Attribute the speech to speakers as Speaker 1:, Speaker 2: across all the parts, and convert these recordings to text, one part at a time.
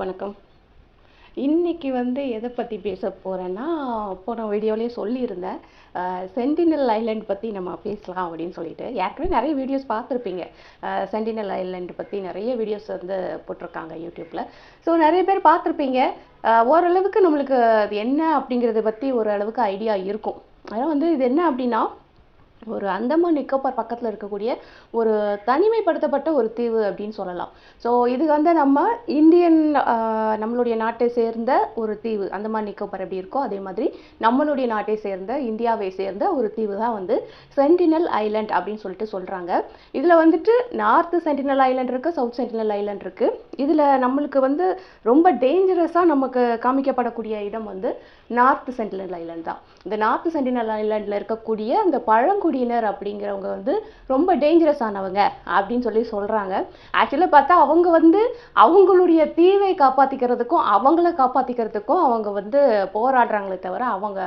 Speaker 1: வணக்கம். இன்னைக்கு வந்து எதை பற்றி பேச போகிறேன்னா போன வீடியோலேயே சொல்லியிருந்தேன். சென்டினல் ஐலண்ட் பற்றி நம்ம பேசலாம் அப்படின்னு சொல்லிட்டு. ஏற்கனவே நிறைய வீடியோஸ் பார்த்துருப்பீங்க. சென்டினல் ஐலண்ட் பற்றி நிறைய வீடியோஸ் வந்து போட்டிருக்காங்க யூடியூப்பில் ஸோ நிறைய பேர் பார்த்துருப்பீங்க. ஓரளவுக்கு நம்மளுக்கு அது என்ன அப்படிங்கிறத பற்றி ஓரளவுக்கு ஐடியா இருக்கும். அதான் வந்து இது என்ன அப்படின்னா ஒரு அந்தமான் நிக்கோபார் பக்கத்தில் இருக்கக்கூடிய ஒரு தனிமைப்படுத்தப்பட்ட ஒரு தீவு அப்படின்னு சொல்லலாம். ஸோ இது வந்து நம்ம இந்தியன் நம்மளுடைய நாட்டை சேர்ந்த ஒரு தீவு. அந்தமான் நிக்கோபார் எப்படி இருக்கோ அதே மாதிரி நம்மளுடைய நாட்டை சேர்ந்த இந்தியாவை சேர்ந்த ஒரு தீவு தான் வந்து சென்டினல் ஐலண்ட் அப்படின்னு சொல்லிட்டு சொல்கிறாங்க இதில் வந்துட்டு நார்த்து சென்டினல் ஐலண்ட் இருக்குது சவுத் சென்டினல் ஐலண்ட் இருக்குது இதில் நம்மளுக்கு வந்து ரொம்ப டேஞ்சரஸாக நமக்கு காமிக்கப்படக்கூடிய இடம் வந்து நார்த் சென்டினல் ஐலண்ட் தான். இந்த நார்த் சென்டினல் ஐலண்டில் இருக்கக்கூடிய அந்த பழங்குடியினர் அப்படிங்கிறவங்க வந்து ரொம்ப டேஞ்சரஸ் ஆனவங்க அப்படின்னு சொல்லி சொல்கிறாங்க ஆக்சுவலாக பார்த்தா அவங்க வந்து அவங்களுடைய தீவை காப்பாற்றிக்கிறதுக்கும் அவங்கள காப்பாற்றிக்கிறதுக்கும் அவங்க வந்து போராடுறாங்களே தவிர அவங்க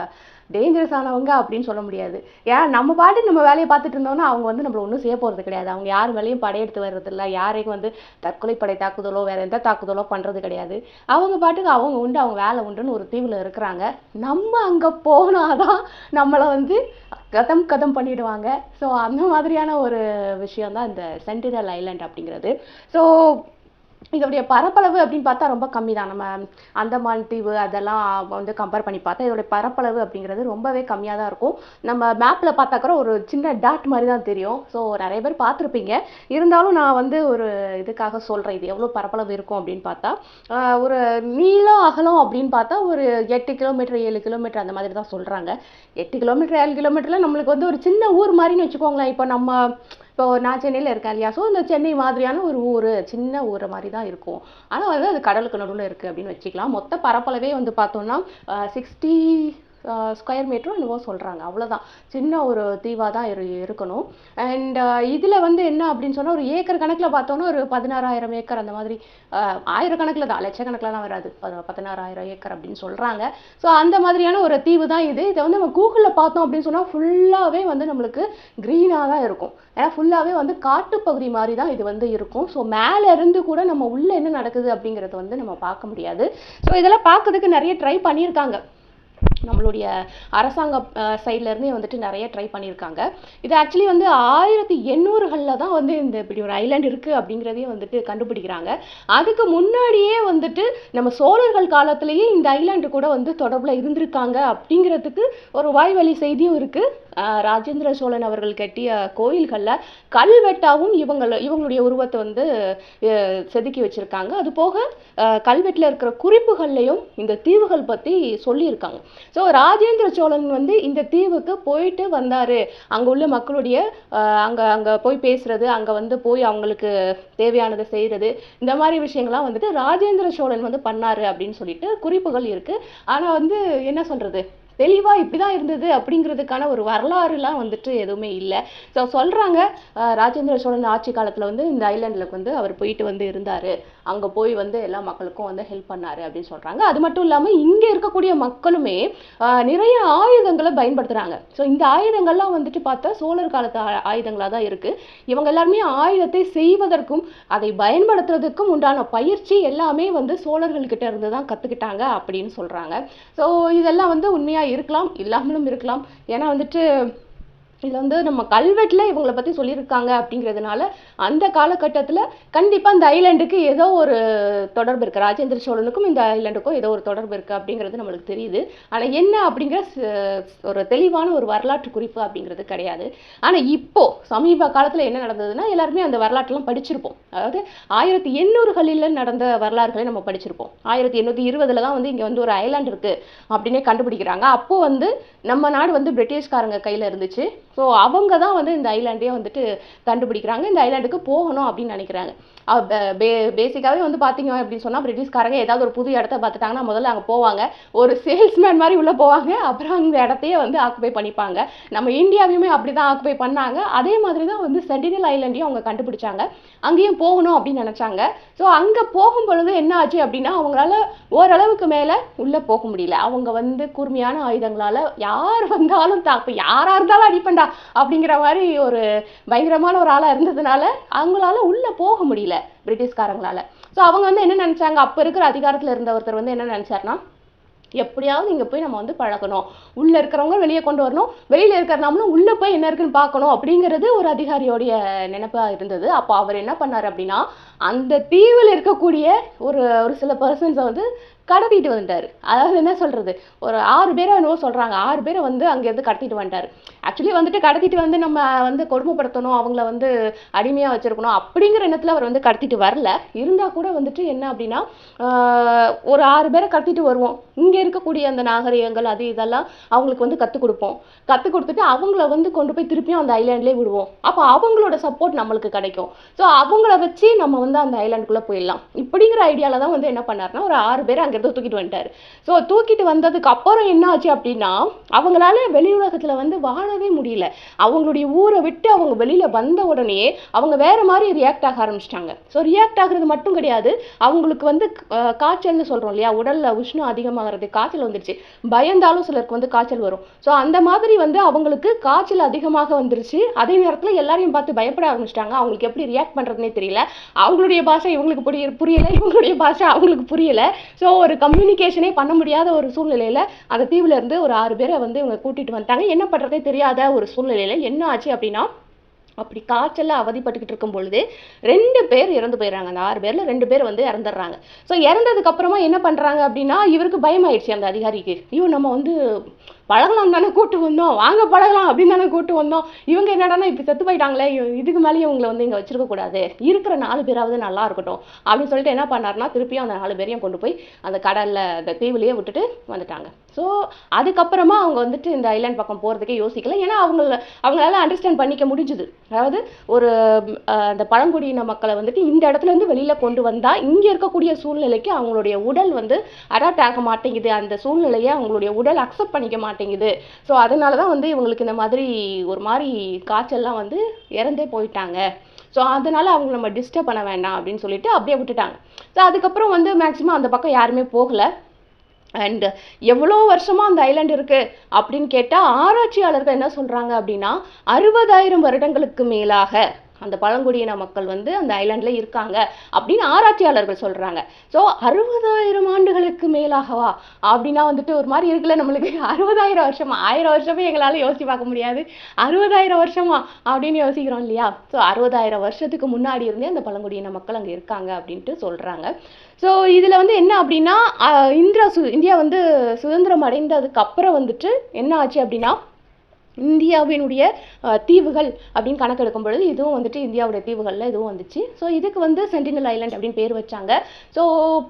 Speaker 1: டேஞ்சரஸ் ஆனவங்க அப்படின்னு சொல்ல முடியாது. ஏன் நம்ம பாட்டு நம்ம வேலையை பார்த்துட்டு இருந்தோம்னா அவங்க வந்து நம்மள ஒன்றும் செய்ய போகிறது கிடையாது. அவங்க யார் மேலேயும் படையெடுத்து வர்றதில்ல யாரையும் வந்து தற்கொலை படை தாக்குதலோ வேறு எந்த தாக்குதலோ பண்ணுறது கிடையாது. அவங்க பாட்டுக்கு அவங்க உண்டு அவங்க வேலை உண்டுன்னு ஒரு தீவில் இருக்கிறாங்க. நம்ம அங்கே போனாதான் நம்மளை வந்து கதம் கதம் பண்ணிடுவாங்க. ஸோ அந்த மாதிரியான ஒரு விஷயம் தான் இந்த சென்டினல் ஐலண்ட் அப்படிங்கிறது. ஸோ இதோடைய பரப்பளவு அப்படின்னு பார்த்தா ரொம்ப கம்மி தான் நம்ம அந்தமான் தீவு அதெல்லாம் வந்து கம்பேர் பண்ணி பார்த்தா இதோடைய பரப்பளவு அப்படிங்கிறது ரொம்பவே கம்மியாக தான் இருக்கும். நம்ம மேப்பில் பார்த்தா கூட ஒரு சின்ன டாட் மாதிரி தான் தெரியும். ஸோ நிறைய பேர் பார்த்துருப்பீங்க. இருந்தாலும் நான் வந்து ஒரு இதுக்காக சொல்கிறேன் இது எவ்வளோ பரப்பளவு இருக்கும் அப்படின்னு பார்த்தா ஒரு நீளம் அகலம் அப்படின்னு பார்த்தா ஒரு எட்டு கிலோமீட்டர் ஏழு கிலோமீட்டர் அந்த மாதிரி தான் சொல்கிறாங்க எட்டு கிலோமீட்டர் ஏழு கிலோமீட்டரில் நம்மளுக்கு வந்து ஒரு சின்ன ஊர் மாதிரின்னு வச்சுக்கோங்களேன். இப்போ நம்ம இப்போ நான் சென்னையில் இருக்கேன் இல்லையா? ஸோ இந்த சென்னை மாதிரியான ஒரு ஊர் சின்ன ஊர் மாதிரி தான் இருக்கும். ஆனால் வந்து அது கடலுக்கு நடுவில் இருக்குது அப்படின்னு வச்சுக்கலாம். மொத்த பரப்பளவே வந்து பார்த்தோம்னா சிக்ஸ்டி ஸ்கொயர் மீட்டரும் என்னவோ சொல்கிறாங்க அவ்வளோதான் சின்ன ஒரு தீவாக தான் இரு இருக்கணும். அண்ட் இதில் வந்து என்ன அப்படின்னு சொன்னால் ஒரு ஏக்கர் கணக்கில் பார்த்தோன்னா ஒரு பதினாறாயிரம் ஏக்கர் அந்த மாதிரி ஆயிரக்கணக்கில் தான். லட்சக்கணக்கில்லாம் வராது. பதினாறாயிரம் ஏக்கர் அப்படின்னு சொல்கிறாங்க ஸோ அந்த மாதிரியான ஒரு தீவு தான் இது. இதை வந்து நம்ம கூகுளில் பார்த்தோம் அப்படின்னு சொன்னால் ஃபுல்லாகவே வந்து நம்மளுக்கு க்ரீனாக தான் இருக்கும். ஏன்னா ஃபுல்லாகவே வந்து காட்டுப்பகுதி மாதிரி தான் இது வந்து இருக்கும். ஸோ மேலே இருந்து கூட நம்ம உள்ளே என்ன நடக்குது அப்படிங்கிறத வந்து நம்ம பார்க்க முடியாது. ஸோ இதெல்லாம் பார்க்கறதுக்கு நிறைய ட்ரை பண்ணியிருக்காங்க. நம்மளுடைய அரசாங்க சைட்லேருந்தே வந்துட்டு நிறைய ட்ரை பண்ணியிருக்காங்க. இது ஆக்சுவலி வந்து ஆயிரத்தி எண்ணூறுகளில் தான் வந்து இந்த இப்படி ஒரு ஐலாண்ட் இருக்குது அப்படிங்கிறதையும் வந்துட்டு கண்டுபிடிக்கிறாங்க. அதுக்கு முன்னாடியே வந்துட்டு நம்ம சோழர்கள் காலத்திலேயே இந்த ஐலாண்டு கூட வந்து தொடர்பில் இருந்திருக்காங்க அப்படிங்கிறதுக்கு ஒரு வாய்வழி செய்தியும் இருக்குது ராஜேந்திர சோழன் அவர்கள் கட்டிய கோயில்களில் கல்வெட்டாவும் இவங்கள இவங்களுடைய உருவத்தை வந்து செதுக்கி வச்சுருக்காங்க. அது போக கல்வெட்டில் இருக்கிற குறிப்புகள்லையும் இந்த தீவுகள் பற்றி சொல்லியிருக்காங்க. ஸோ ராஜேந்திர சோழன் வந்து இந்த தீவுக்கு போயிட்டு வந்தார். அங்கே உள்ள மக்களுடைய அங்கே அங்கே போய் பேசுறது அங்கே வந்து போய் அவங்களுக்கு தேவையானதை செய்கிறது இந்த மாதிரி விஷயங்கள்லாம் வந்துட்டு ராஜேந்திர சோழன் வந்து பண்ணாரு அப்படின்னு சொல்லிட்டு குறிப்புகள் இருக்குது ஆனால் வந்து என்ன சொல்கிறது தெளிவாக இப்படி தான் இருந்தது அப்படிங்கிறதுக்கான ஒரு வரலாறுலாம் வந்துட்டு எதுவுமே இல்லை. ஸோ சொல்கிறாங்க ராஜேந்திர சோழன் ஆட்சி காலத்தில் வந்து இந்த ஐலாண்டில் வந்து அவர் போயிட்டு வந்து இருந்தார். அங்கே போய் வந்து எல்லா மக்களுக்கும் வந்து ஹெல்ப் பண்ணார் அப்படின்னு சொல்கிறாங்க அது மட்டும் இல்லாமல் இங்கே இருக்கக்கூடிய மக்களுமே நிறைய ஆயுதங்களை பயன்படுத்துகிறாங்க ஸோ இந்த ஆயுதங்கள்லாம் வந்துட்டு பார்த்தா சோழர் காலத்து ஆ- ஆயுதங்களாக தான் இருக்குது இவங்க எல்லாருமே ஆயுதத்தை செய்வதற்கும் அதை பயன்படுத்துறதுக்கும் உண்டான பயிற்சி எல்லாமே வந்து சோழர்கள்கிட்ட இருந்து தான் கற்றுக்கிட்டாங்க அப்படின்னு சொல்கிறாங்க ஸோ இதெல்லாம் வந்து உண்மையாக இருக்கலாம் இல்லாமலும் இருக்கலாம். ஏன்னா வந்துட்டு இதில் வந்து நம்ம கல்வெட்டில் இவங்கள பற்றி சொல்லியிருக்காங்க அப்படிங்கிறதுனால அந்த காலகட்டத்தில் கண்டிப்பாக இந்த ஐலாண்டுக்கு ஏதோ ஒரு தொடர்பு இருக்குது ராஜேந்திர சோழனுக்கும் இந்த ஐலாண்டுக்கும் ஏதோ ஒரு தொடர்பு இருக்குது அப்படிங்கிறது நம்மளுக்கு தெரியுது. ஆனால் என்ன அப்படிங்கிற ஒரு தெளிவான ஒரு வரலாற்று குறிப்பு அப்படிங்கிறது கிடையாது. ஆனால் இப்போது சமீப காலத்தில் என்ன நடந்ததுன்னா எல்லாருமே அந்த வரலாற்றெல்லாம் படிச்சிருப்போம். அதாவது ஆயிரத்தி எண்ணூறுகளில் நடந்த வரலாறுகளை நம்ம படிச்சிருப்போம். ஆயிரத்தி எண்ணூற்றி இருபதுல தான் வந்து இங்கே வந்து ஒரு ஐலாண்ட் இருக்குது அப்படின்னே கண்டுபிடிக்கிறாங்க. அப்போது வந்து நம்ம நாடு வந்து பிரிட்டிஷ்காரங்க கையில் இருந்துச்சு. ஸோ அவங்க தான் வந்து இந்த ஐலாண்டே வந்துட்டு கண்டுபிடிக்கிறாங்க. இந்த ஐலாண்டுக்கு போகணும் அப்படின்னு நினைக்கிறாங்க. பே பேசிக்காகவே வந்து பார்த்தீங்க அப்படின்னு சொன்னால் பிரிட்டிஷ்காரங்க ஏதாவது ஒரு புது இடத்த பார்த்துட்டாங்கன்னா முதல்ல அங்கே போவாங்க. ஒரு சேல்ஸ்மேன் மாதிரி உள்ளே போவாங்க. அப்புறம் அந்த இடத்தையே வந்து ஆக்குபை பண்ணிப்பாங்க. நம்ம இந்தியாவையுமே அப்படி தான் ஆக்குபை பண்ணாங்க. அதே மாதிரி தான் வந்து சென்டினல் ஐலாண்டையும் அவங்க கண்டுபிடிச்சாங்க. அங்கேயும் போகணும் அப்படின்னு நினச்சாங்க. ஸோ அங்கே போகும் பொழுது என்ன ஆச்சு அப்படின்னா அவங்களால ஓரளவுக்கு மேலே உள்ளே போக முடியல. அவங்க வந்து கூர்மையான ஆயுதங்களால் யார் வந்தாலும் தாக்கு யாராக இருந்தாலும் அடிப்பண்டா அப்படிங்கிற மாதிரி ஒரு பயங்கரமான ஒரு ஆளாக இருந்ததுனால அவங்களால உள்ளே போக முடியல பிரிட்டிஷ்காரங்களால. ஸோ அவங்க வந்து என்ன நினைச்சாங்க? அப்போ இருக்கிற அதிகாரத்தில் இருந்த ஒருத்தர் வந்து என்ன நினைச்சாருன்னா எப்படியாவது இங்கே போய் நம்ம வந்து பழகணும். உள்ளே இருக்கிறவங்க வெளியே கொண்டு வரணும். வெளியில் இருக்கிற நம்மளும் உள்ளே போய் என்ன இருக்குன்னு பார்க்கணும் அப்படிங்கிறது ஒரு அதிகாரியோடைய நினைப்பாக இருந்தது. அப்போ அவர் என்ன பண்ணார் அப்படின்னா அந்த தீவில் இருக்கக்கூடிய ஒரு ஒரு சில பர்சன்ஸை வந்து கடத்திட்டு வந்துட்டார் அதாவது என்ன சொல்கிறது ஒரு ஆறு பேரை என்னவோ சொல்கிறாங்க ஆறு பேரை வந்து அங்கேருந்து கடத்திட்டு வந்துட்டார். ஆக்சுவலி வந்துட்டு கடத்திட்டு வந்து நம்ம வந்து கொடுமைப்படுத்தணும் அவங்கள வந்து அடிமையாக வச்சுருக்கணும் அப்படிங்கிற எண்ணத்தில் அவர் வந்து கடத்திட்டு வரல. இருந்தால் கூட வந்துட்டு என்ன அப்படின்னா ஒரு ஆறு பேரை கடத்திட்டு வருவோம். இங்கே இருக்கக்கூடிய அந்த நாகரிகங்கள் அது இதெல்லாம் அவங்களுக்கு வந்து கற்றுக் கொடுப்போம். கற்றுக் கொடுத்துட்டு அவங்கள வந்து கொண்டு போய் திருப்பியும் அந்த ஐலாண்ட்லேயே விடுவோம். அப்போ அவங்களோட சப்போர்ட் நம்மளுக்கு கிடைக்கும். ஸோ அவங்கள வச்சு நம்ம வந்து அந்த ஐலாண்டுக்குள்ளே போயிடலாம். இப்படிங்கிற ஐடியாவில் தான் வந்து என்ன பண்ணாருன்னா ஒரு ஆறு பேர் அங்கே அங்கேருந்து தூக்கிட்டு வந்துட்டார். ஸோ தூக்கிட்டு வந்ததுக்கு அப்புறம் என்ன ஆச்சு அப்படின்னா அவங்களால வெளி உலகத்தில் வந்து வாழவே முடியல. அவங்களுடைய ஊரை விட்டு அவங்க வெளியில் வந்த உடனே அவங்க வேற மாதிரி ரியாக்ட் ஆக ஆரம்பிச்சிட்டாங்க. ஸோ ரியாக்ட் ஆகுறது மட்டும் கிடையாது. அவங்களுக்கு வந்து காய்ச்சல்னு சொல்கிறோம் இல்லையா? உடலில் உஷ்ணம் அதிகமாகிறது காய்ச்சல் வந்துருச்சு. பயந்தாலும் சிலருக்கு வந்து காய்ச்சல் வரும். ஸோ அந்த மாதிரி வந்து அவங்களுக்கு காய்ச்சல் அதிகமாக வந்துருச்சு. அதே நேரத்தில் எல்லாரையும் பார்த்து பயப்பட ஆரம்பிச்சிட்டாங்க. அவங்களுக்கு எப்படி ரியாக்ட் பண்ணுறதுனே தெரியல. அவங்களுடைய பாஷை இவங்களுக்கு புரிய புரியலை. இவங்களுடைய பாஷை அவங்களுக்கு புரியலை. ஸோ ஒரு கம்யூனிகேஷனே பண்ண முடியாத ஒரு சூழ்நிலையில அந்த தீவுல இருந்து ஒரு ஆறு பேரை வந்து இவங்க கூட்டிட்டு வந்துட்டாங்க. என்ன பண்றதே தெரியாத ஒரு சூழ்நிலையில என்ன ஆச்சு அப்படின்னா அப்படி காய்ச்சலில் அவதிப்பட்டுக்கிட்டு இருக்கும் பொழுது ரெண்டு பேர் இறந்து போயிடுறாங்க. அந்த ஆறு பேரில் ரெண்டு பேர் வந்து இறந்துடுறாங்க. ஸோ இறந்ததுக்கப்புறமா என்ன பண்ணுறாங்க அப்படின்னா இவருக்கு பயமாயிடுச்சு அந்த அதிகாரிக்கு. ஐயோ நம்ம வந்து பழகலாம் தானே கூட்டு வந்தோம். வாங்க பழகலாம் அப்படின்னு தானே கூட்டு வந்தோம். இவங்க என்னடான்னா இப்போ செத்து போயிட்டாங்களே இதுக்கு மேலேயும் இவங்களை வந்து இங்கே வச்சிருக்க கூடாது. இருக்கிற நாலு பேராவது நல்லா இருக்கட்டும். அப்படின்னு சொல்லிட்டு என்ன பண்ணாருன்னா திருப்பியும் அந்த நாலு பேரையும் கொண்டு போய் அந்த கடலில் அந்த தீவுலையே விட்டுட்டு வந்துட்டாங்க. ஸோ அதுக்கப்புறமா அவங்க வந்துட்டு இந்த ஐலாண்ட் பக்கம் போகிறதுக்கே யோசிக்கல. ஏன்னா அவங்கள அவங்களால அண்டர்ஸ்டாண்ட் பண்ணிக்க முடிஞ்சுது. அதாவது ஒரு அந்த பழங்குடியின மக்களை வந்துட்டு இந்த இடத்துல இருந்து கொண்டு வந்தால் இங்கே இருக்கக்கூடிய சூழ்நிலைக்கு அவங்களுடைய உடல் வந்து அடாப்ட் ஆக மாட்டேங்குது. அந்த சூழ்நிலையை அவங்களுடைய உடல் அக்செப்ட் பண்ணிக்க மாட்டேங்குது. மாட்டேங்குது. ஸோ அதனால தான் வந்து இவங்களுக்கு இந்த மாதிரி ஒரு மாதிரி காய்ச்சல்லாம் வந்து இறந்தே போயிட்டாங்க. ஸோ அதனால் அவங்க நம்ம டிஸ்டர்ப் பண்ண வேண்டாம் அப்படின்னு சொல்லிட்டு அப்படியே விட்டுட்டாங்க. ஸோ அதுக்கப்புறம் வந்து மேக்ஸிமம் அந்த பக்கம் யாருமே போகலை. அண்டு எவ்வளோ வருஷமாக அந்த ஐலாண்ட் இருக்குது அப்படின்னு கேட்டால் ஆராய்ச்சியாளர்கள் என்ன சொல்கிறாங்க அப்படின்னா அறுபதாயிரம் வருடங்களுக்கு மேலாக அந்த பழங்குடியின மக்கள் வந்து அந்த ஐலாண்டில் இருக்காங்க அப்படின்னு ஆராய்ச்சியாளர்கள் சொல்கிறாங்க ஸோ அறுபதாயிரம் ஆண்டுகளுக்கு மேலாகவா? அப்படின்னா வந்துட்டு ஒரு மாதிரி இருக்குல்ல நம்மளுக்கு. அறுபதாயிரம் வருஷமா? ஆயிரம் வருஷமே எங்களால் யோசிச்சு பார்க்க முடியாது. அறுபதாயிரம் வருஷமா? அப்படின்னு யோசிக்கிறோம் இல்லையா? ஸோ அறுபதாயிரம் வருஷத்துக்கு முன்னாடி இருந்தே அந்த பழங்குடியின மக்கள் அங்கே இருக்காங்க அப்படின்ட்டு சொல்கிறாங்க ஸோ இதில் வந்து என்ன அப்படின்னா இந்திரா சு இந்தியா வந்து சுதந்திரம் அடைந்ததுக்கு அப்புறம் வந்துட்டு என்ன ஆச்சு அப்படின்னா இந்தியாவினுடைய தீவுகள் அப்படின்னு கணக்கெடுக்கும் பொழுது இதுவும் வந்துட்டு இந்தியாவுடைய தீவுகளில் இதுவும் வந்துச்சு. ஸோ இதுக்கு வந்து சென்டினல் ஐலாண்ட் அப்படின்னு பேர் வச்சாங்க. ஸோ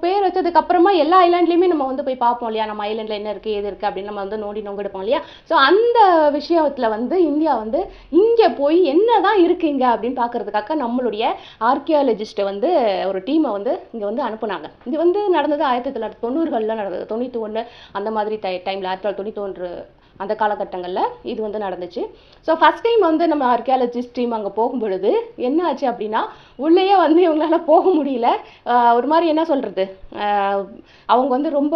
Speaker 1: பேர் வச்சதுக்கு அப்புறமா எல்லா ஐலாண்ட்லேயுமே நம்ம வந்து போய் பார்ப்போம் இல்லையா? நம்ம ஐலாண்டில் என்ன இருக்குது ஏது இருக்குது அப்படின்னு நம்ம வந்து நோண்டி நோங்கெடுப்போம் இல்லையா? ஸோ அந்த விஷயத்தில் வந்து இந்தியா வந்து இங்கே போய் என்ன தான் இருக்கு இங்கே அப்படின்னு பார்க்குறதுக்காக நம்மளுடைய ஆர்கியாலஜிஸ்ட்டை வந்து ஒரு டீமை வந்து இங்கே வந்து அனுப்புனாங்க. இது வந்து நடந்தது ஆயிரத்தி தொள்ளாயிரத்தி தொண்ணூறுகளில் நடந்தது. தொண்ணூற்றி ஒன்று அந்த மாதிரி டை டைமில் ஆயிரத்தி தொள்ளாயிரத்தி தொண்ணூற்றி ஒன்று அந்த காலகட்டங்களில் இது வந்து நடந்துச்சு. ஸோ ஃபஸ்ட் டைம் வந்து நம்ம ஆர்கியாலஜிஸ்ட் டீம் அங்கே போகும் பொழுது என்ன ஆச்சு அப்படின்னா உள்ளேயே வந்து இவங்களால போக முடியல. ஒரு மாதிரி என்ன சொல்கிறது அவங்க வந்து ரொம்ப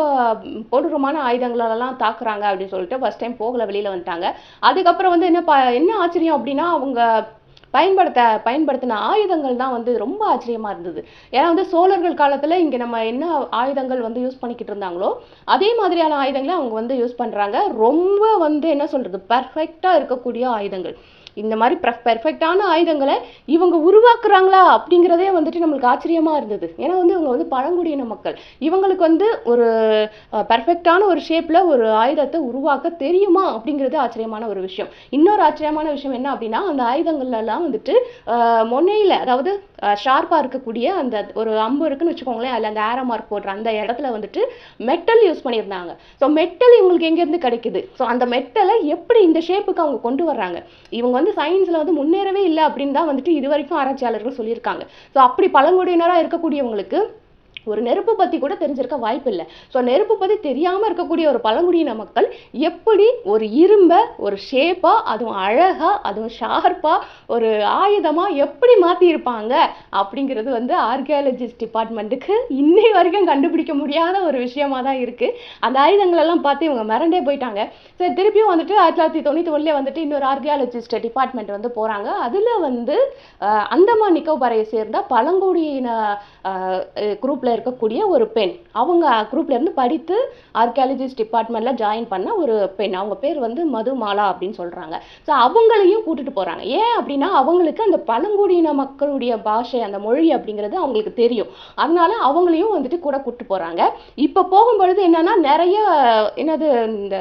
Speaker 1: கொடூரமான ஆயுதங்களெல்லாம் தாக்குறாங்க அப்படின்னு சொல்லிட்டு ஃபஸ்ட் டைம் போகல வெளியில் வந்துட்டாங்க. அதுக்கப்புறம் வந்து என்ன ப என்ன ஆச்சரியம் அப்படின்னா அவங்க பயன்படுத்த பயன்படுத்தின ஆயுதங்கள் தான் வந்து ரொம்ப ஆச்சரியமா இருந்தது. ஏன்னா வந்து சோழர்கள் காலத்துல இங்க நம்ம என்ன ஆயுதங்கள் வந்து யூஸ் பண்ணிக்கிட்டு இருந்தாங்களோ அதே மாதிரியான ஆயுதங்களை அவங்க வந்து யூஸ் பண்றாங்க. ரொம்ப வந்து என்ன சொல்றது பர்ஃபெக்டாக இருக்கக்கூடிய ஆயுதங்கள். இந்த மாதிரி பெர்ஃபெக்டான ஆயுதங்களை இவங்க உருவாக்குறாங்களா அப்படிங்கிறதே வந்துட்டு நம்மளுக்கு ஆச்சரியமா இருந்தது. ஏன்னா வந்து இவங்க வந்து பழங்குடியின மக்கள். இவங்களுக்கு வந்து ஒரு பெர்ஃபெக்டான ஒரு ஷேப்பில் ஒரு ஆயுதத்தை உருவாக்க தெரியுமா அப்படிங்கிறது ஆச்சரியமான ஒரு விஷயம். இன்னொரு ஆச்சரியமான விஷயம் என்ன அப்படின்னா அந்த ஆயுதங்கள்லாம் வந்துட்டு ஆஹ் அதாவது ஷார்ப்பாக இருக்கக்கூடிய அந்த ஒரு அம்பு இருக்குன்னு வச்சுக்கோங்களேன் அதில் அந்த ஆரோ மார்க் போடுற அந்த இடத்துல வந்துட்டு மெட்டல் யூஸ் பண்ணியிருந்தாங்க. ஸோ மெட்டல் இவங்களுக்கு எங்கேருந்து கிடைக்குது? ஸோ அந்த மெட்டலை எப்படி இந்த ஷேப்புக்கு அவங்க கொண்டு வர்றாங்க? இவங்க வந்து சயின்ஸ்ல வந்து முன்னேறவே இல்லை அப்படின்னு தான் வந்துட்டு இது வரைக்கும் ஆராய்ச்சியாளர்கள் சொல்லியிருக்காங்க. ஸோ அப்படி பழங்குடியினராக இருக்கக்கூடியவங்களுக்கு ஒரு நெருப்பு பற்றி கூட தெரிஞ்சிருக்க வாய்ப்பு இல்லை ஸோ நெருப்பு பற்றி தெரியாமல் இருக்கக்கூடிய ஒரு பழங்குடியின மக்கள் எப்படி ஒரு இரும்பை ஒரு ஷேப்பாக அதுவும் அழகாக அதுவும் ஷார்ப்பாக ஒரு ஆயுதமாக எப்படி மாற்றியிருப்பாங்க அப்படிங்கிறது வந்து ஆர்கியாலஜிஸ்ட் டிபார்ட்மெண்ட்டுக்கு இன்னை வரைக்கும் கண்டுபிடிக்க முடியாத ஒரு விஷயமாக தான் இருக்குது அந்த ஆயுதங்களெல்லாம் பார்த்து இவங்க மிரண்டே போயிட்டாங்க. சரி திருப்பியும் வந்துட்டு ஆயிரத்தி தொள்ளாயிரத்தி தொண்ணூற்றி ஒன்றுல வந்துட்டு இன்னொரு ஆர்கியாலஜிஸ்ட் டிபார்ட்மெண்ட் வந்து போகிறாங்க அதில் வந்து அந்தமான் நிக்கோபாரை சேர்ந்த பழங்குடியின குரூப்பில் இருக்கக்கூடிய ஒரு பெண். அவங்க குரூப்ல இருந்து படித்து ஆர்கியாலஜிஸ்ட் டிபார்ட்மெண்ட்டில் ஜாயின் பண்ண ஒரு பெண். அவங்க பேர் வந்து மதுமாலா அப்படின்னு சொல்றாங்க. ஸோ அவங்களையும் கூட்டிட்டு போகிறாங்க ஏன் அப்படின்னா அவங்களுக்கு அந்த பழங்குடியின மக்களுடைய பாஷை அந்த மொழி அப்படிங்கிறது அவங்களுக்கு தெரியும். அதனால அவங்களையும் வந்துட்டு கூட கூப்பிட்டு போகிறாங்க இப்போ போகும்பொழுது என்னன்னா நிறைய என்னது இந்த